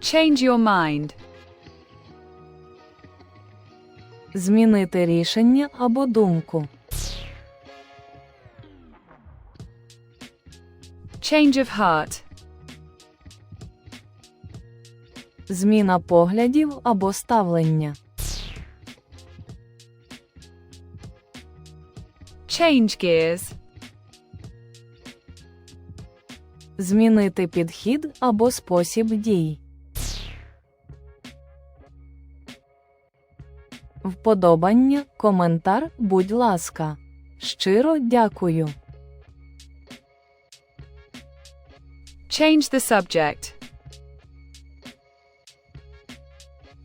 Change your mind. Змінити рішення або думку. Change of heart. Зміна поглядів або ставлення. Change gears. Змінити підхід або спосіб дій. Вподобання, коментар, будь ласка. Щиро дякую. Change the subject.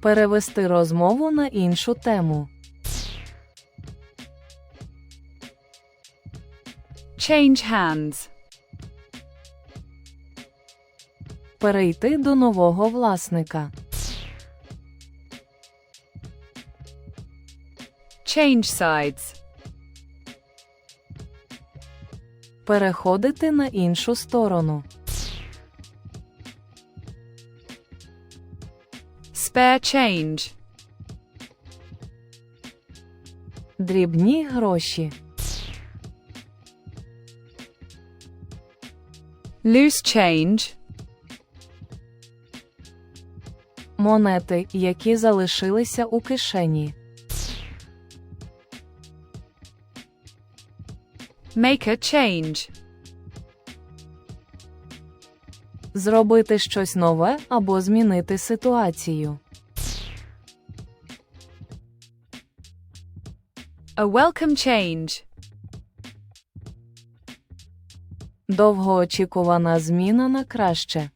Перевести розмову на іншу тему. Change hands. Перейти до нового власника. Change sides. Переходити на іншу сторону. Spare change. Дрібні гроші. Loose change. Монети, які залишилися у кишені. Make a change. Зробити щось нове або змінити ситуацію. A welcome change. Довгоочікувана зміна на краще.